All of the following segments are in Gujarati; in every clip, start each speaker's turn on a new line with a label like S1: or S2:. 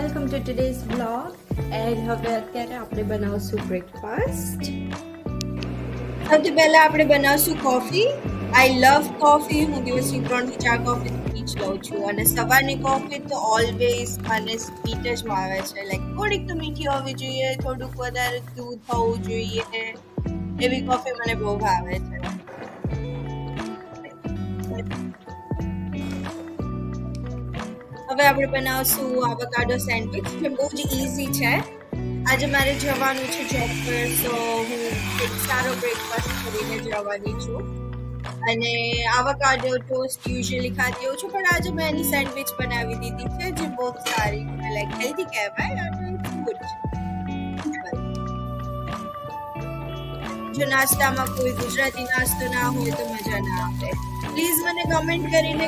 S1: Welcome to today's blog and હવે અત્યારે આપણે બનાવશું બ્રેકફાસ્ટ
S2: સૌથી પહેલા આપણે બનાવશું કોફી આઈ લવ કોફી હું દિવસની ત્રણ ચાર કોફી પી જ લઉં છું. અને સવારની કોફી તો ઓલવેઝ મને સ્વીટ જ ભાવે છે. લાઈક થોડીક તો મીઠી હોવી જોઈએ, થોડુંક વધારે દૂધ હોવું જોઈએ. એવી કોફી મને બહુ ભાવે છે. હવે આપણે બનાવશું આવકાડો સેન્ડવિચ જે બહુ જ ઇઝી છે. આજે મારે જવાનું છે જોબ પર તો હું એક સારો બ્રેકફાસ્ટ કરીને જવાની છું. અને આવકાડો ટોસ્ટ યુઝ્યુઅલી ખાતી હોઉં છું, પણ આજે મેં એની સેન્ડવિચ બનાવી દીધી છે, જે બહુ સારી લાઈક હેલ્ધી કહેવાય ગુડ જો નાસ્તામાં કોઈ ગુજરાતી નાસ્તો ના હોય તો મજા ના આવે. પ્લીઝ મને કમેન્ટ કરીને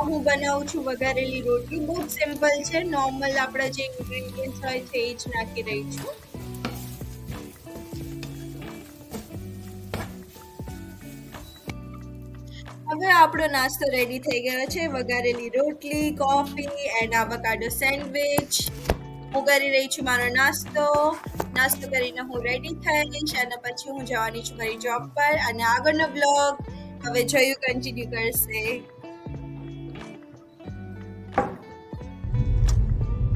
S2: હું બનાવું છું વઘારેલી રોટલી બહુ જ સિમ્પલ છે નોર્મલ આપણા જે ઇન્ગ્રેડિયન્ટ્સ હોય છે એ જ નાખી રહી છું હવે આપણો નાસ્તો રેડી થઈ ગયો છે વઘારેલી રોટલી કોફી એન્ડ આવાકાડો સેન્ડવિચ હું કરી રહી છું મારો નાસ્તો. નાસ્તો કરીને હું રેડી થઈશ અને પછી હું જવાની છું મારી જોબ પર અને આગળનો બ્લોગ હવે જોયું કન્ટિન્યુ કરશે.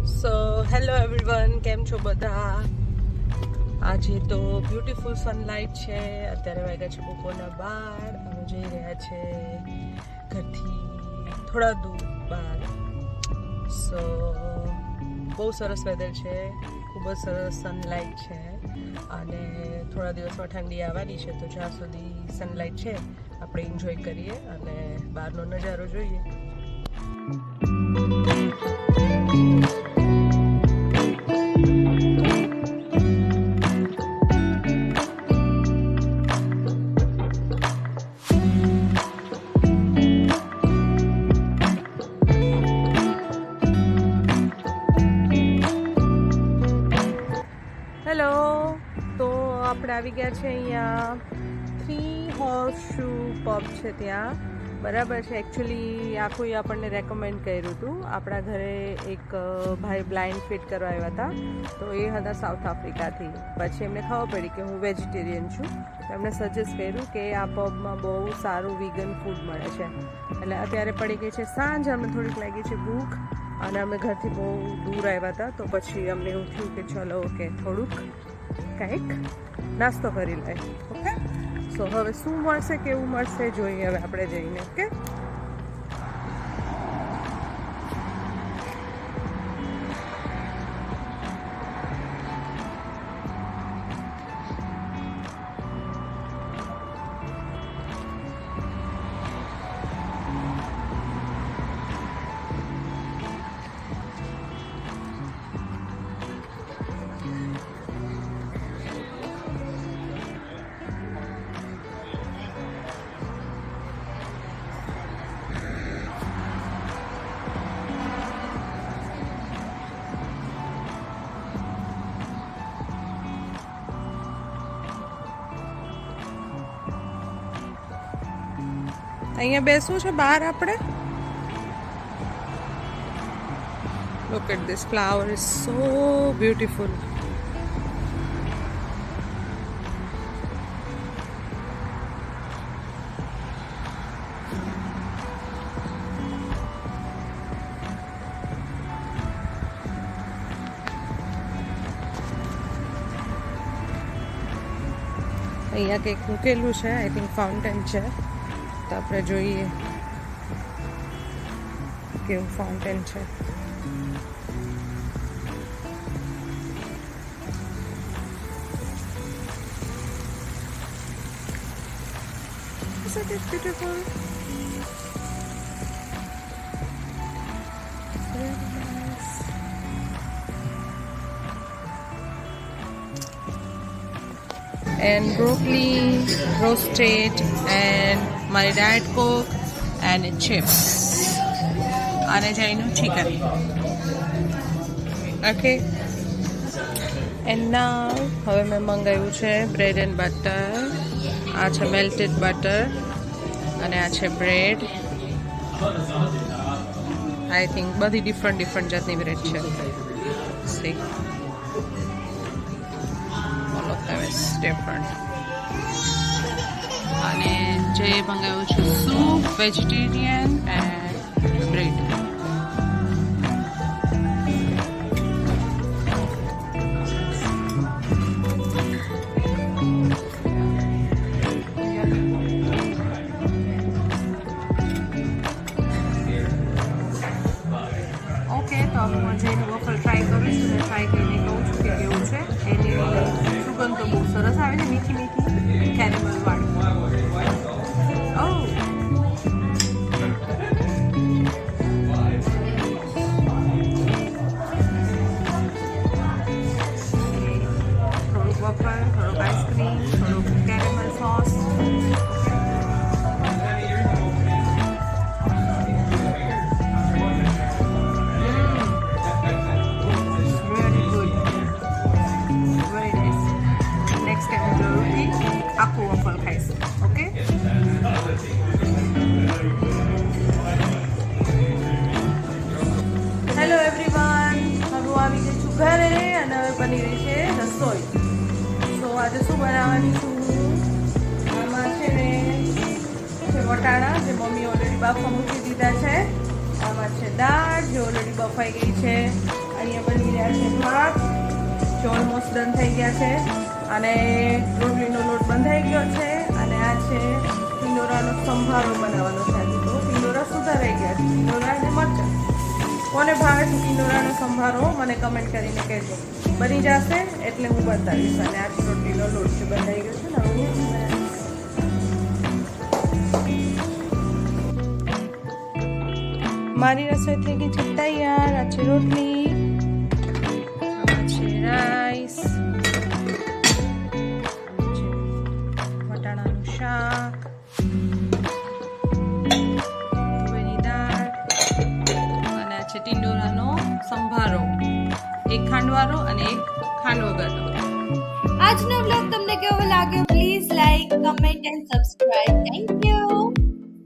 S3: સો હેલો એવરીવન કેમ છો બધા? આજે તો બ્યુટીફુલ સનલાઇટ છે. અત્યારે વાગ્યા છે બપોરના બાર. અમે જઈ રહ્યા છે ઘરથી થોડા દૂર બહાર. સો બહુ સરસ વેધર છે. ખૂબ જ સરસ સનલાઇટ છે. અને થોડા દિવસમાં ઠંડી આવવાની છે, તો જ્યાં સુધી સનલાઇટ છે, આપણે એન્જોય કરીએ અને બહારનો નજારો જોઈએ. આપણે આવી ગયા છે અહીંયા થ્રી હોર્સ શૂ પબ છે ત્યાં. બરાબર છે. એકચ્યુઅલી આ કોઈ આપણને રેકમેન્ડ કર્યું હતું. આપણા ઘરે એક ભાઈ બ્લાઇન્ડ ફિટ કરવા આવ્યા હતા. તો એ હતા સાઉથ આફ્રિકાથી પછી એમને ખબર પડી કે હું વેજીટેરિયન છું. તો એમણે સજેસ્ટ કર્યું કે આ પબમાં બહુ સારું વિગન ફૂડ મળે છે. એટલે અત્યારે પડી ગઈ છે સાંજ. અમને થોડીક લાગી છે ભૂખ. અને અમે ઘરથી બહુ દૂર આવ્યા હતા. તો પછી અમને એવું થયું કે ચલો ઓકે થોડુંક કંઈક નાસ્તો કરી લઈએ, ઓકે? સો હવે શું મળશે કેવું મળશે જોઈએ હવે આપણે જઈને, ઓકે? અહીંયા બેસવું છે બહાર આપણે. Look at this flower is so beautiful અહીંયા કંઈક મૂકેલું છે આઈ થિંક ફાઉન્ટેન છે. આપણે જોઈએ કેવું ફાઉન્ટેન છે Isn't it beautiful? Very nice. and broccoli roasted and my diet coke and chips અને જઈનું ચિકન ઓકે એન્ડ ના હવે મેં મંગાવ્યું છે બ્રેડ એન્ડ બટર આ છે મેલ્ટેડ બટર અને આ છે બ્રેડ આઈ થિંક બધી ડિફરન્ટ ડિફરન્ટ જાતની બ્રેડ છે. ઓલ ઓફ ડિફરન્ટ અને જે મંગાવ્યું છે સૂપ વેજીટેરિયન વફર થોડુંક આઈસ્ક્રીમ થોડુંક caramel sauce Very good. Very nice. Next time હું જરૂરથી આખું વફલ ખાઈશ ઓકે હેલો એવરીવન હવે હું આવી ગઈ છું ઘરે અને હવે બની રહી છે રસોઈ આજે શું બનાવવાની છું? આમાં છે ને છે વટાણા, જે મમ્મી ઓલરેડી બાફવા મૂકી દીધા છે. આમાં છે દાળ, જે ઓલરેડી બફાઈ ગઈ છે. અહીંયા બની રહ્યા છે ભાત. જે ઓલમોસ્ટ ડન થઈ ગયા છે. અને રોટલીનો લોટ બંધાઈ ગયો છે. અને આ છે પિંડોરાનો સંભારો બનાવવાનો છે તો. પિંડોરા સુધારાઈ ગયા છે. પિંડોરા કોને ભાવે છે પિંડોરાનો સંભારો, મને કમેન્ટ કરીને કહેજો. બની જશે એટલે હું બતાવીશ. અને આ રોટલીનો લોટ છે બનાવી ગયો છે ને મારી રસોઈ થઈ ગઈ છે તૈયાર. આ છે રોટલી. છે એક ખાંડવાનો અને એક ખાંડ વગરનો
S2: આજનો બ્લોગ તમને કેવો લાગ્યો? Please like comment and subscribe thank you